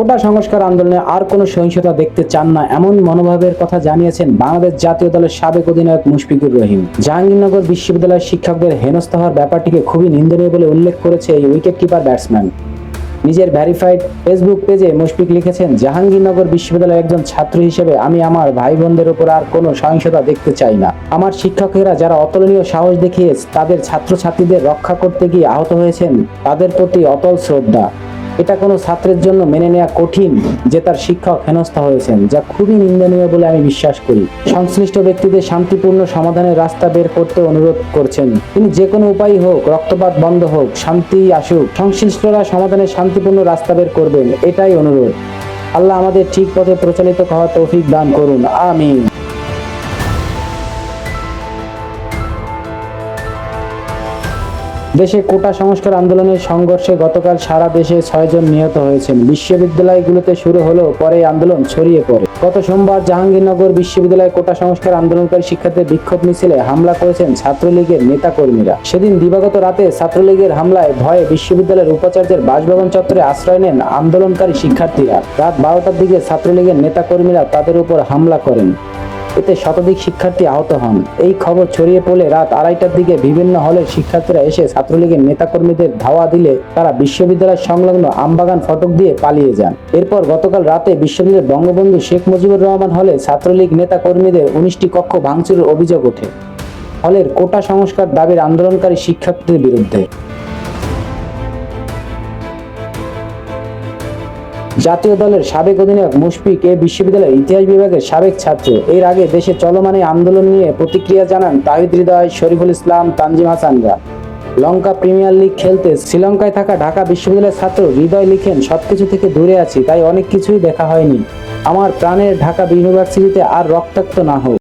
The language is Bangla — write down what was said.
কোটা সংস্কার আন্দোলনে আর কোনো সহিংসতা দেখতে চান না, এমন মনোভাবের কথা জানিয়েছেন বাংলাদেশ জাতীয় দলের সাবেক অধিনায়ক মুশফিকুর রহিম। জাহাঙ্গীরনগর বিশ্ববিদ্যালয়ের শিক্ষকদের হেনস্থা হওয়ার ব্যাপারটিকে খুবই নিন্দনীয় বলে উল্লেখ করেছে এই উইকেট কিপার ব্যাটসম্যান। নিজের ভ্যারিফাইড ফেসবুক পেজে মুশফিক লিখেছেন, জাহাঙ্গীরনগর বিশ্ববিদ্যালয়ের একজন ছাত্র হিসেবে আমি আমার ভাই বোনদের উপর আর কোনো সহিংসতা দেখতে চাই না। আমার শিক্ষকেরা যারা অতুলনীয় সাহস দেখিয়ে তাদের ছাত্রছাত্রীদের রক্ষা করতে গিয়ে আহত হয়েছেন, তাদের প্রতি অতল শ্রদ্ধা। এটা কোনো ছাত্রের জন্য মেনে নেওয়া কঠিন যে তার শিক্ষক হেনস্থা হয়েছেন, যা খুবই নিন্দনীয় বলে আমি বিশ্বাস করি। সংশ্লিষ্ট ব্যক্তিদের শান্তিপূর্ণ সমাধানের রাস্তা বের করতে অনুরোধ করছেন। তিনি যে কোনো উপায় হোক, রক্তপাত বন্ধ হোক শান্তি আসুক, সংশ্লিষ্টরা সমাধানের শান্তিপূর্ণ রাস্তা বের করবেন, এটাই অনুরোধ। আল্লাহ আমাদের ঠিক পথে প্রচলিত হওয়ার তৌফিক দান করুন, আমিন। দেশে কোটা সংস্কার আন্দোলনের সংঘর্ষে গতকাল সারা দেশে ছয়জন নিহত হয়েছেন। বিশ্ববিদ্যালয়গুলোতে শুরু হলেও পরে আন্দোলন ছড়িয়ে পড়ে। গত সোমবার জাহাঙ্গীরনগর বিশ্ববিদ্যালয়ে কোটা সংস্কার আন্দোলনকারী শিক্ষার্থীদের বিক্ষোভ মিছিলে হামলা করেছেন ছাত্রলীগের নেতাকর্মীরা। সেদিন দিবাগত রাতে ছাত্রলীগের হামলায় ভয়ে বিশ্ববিদ্যালয়ের উপাচার্যের বাসভবন চত্বরে আশ্রয় নেন আন্দোলনকারী শিক্ষার্থীরা। রাত বারোটার দিকে ছাত্রলীগের নেতাকর্মীরা তাদের উপর হামলা করেন। এতে শতাধিক শিক্ষার্থী আহত হন। এই খবর ছড়িয়ে পড়লে রাত আড়াইটার দিকে বিভিন্ন হলের শিক্ষার্থীরা এসে ছাত্রলীগের নেতাকর্মীদের ধাওয়া দিলে তারা বিশ্ববিদ্যালয় সংলগ্ন আমবাগান ফটক দিয়ে পালিয়ে যান। এরপর গতকাল রাতে বিশ্ববিদ্যালয়ের বঙ্গবন্ধু শেখ মুজিবুর রহমান হলে ছাত্রলীগ নেতাকর্মীদের উনিশটি কক্ষ ভাঙচুরের অভিযোগ ওঠে। হলের কোটা সংস্কার দাবির আন্দোলনকারী শিক্ষার্থীদের বিরুদ্ধে। জাতীয় দলের সাবেক অধিনায়ক মুশফিক এ বিশ্ববিদ্যালয়ের ইতিহাস বিভাগের সাবেক ছাত্র। এর আগে দেশে চলমান আন্দোলন নিয়ে প্রতিক্রিয়া জানান তাহিদ হৃদয়, শরীফুল ইসলাম, তানজিম হাসানরা। লঙ্কা প্রিমিয়ার লিগ খেলতে শ্রীলঙ্কায় থাকা ঢাকা বিশ্ববিদ্যালয়ের ছাত্র হৃদয় লিখেন, সবকিছু থেকে দূরে আছি, তাই অনেক কিছুই দেখা হয়নি। আমার প্রাণের ঢাকা ইউনিভার্সিটিতে আর রক্তাক্ত না হোক।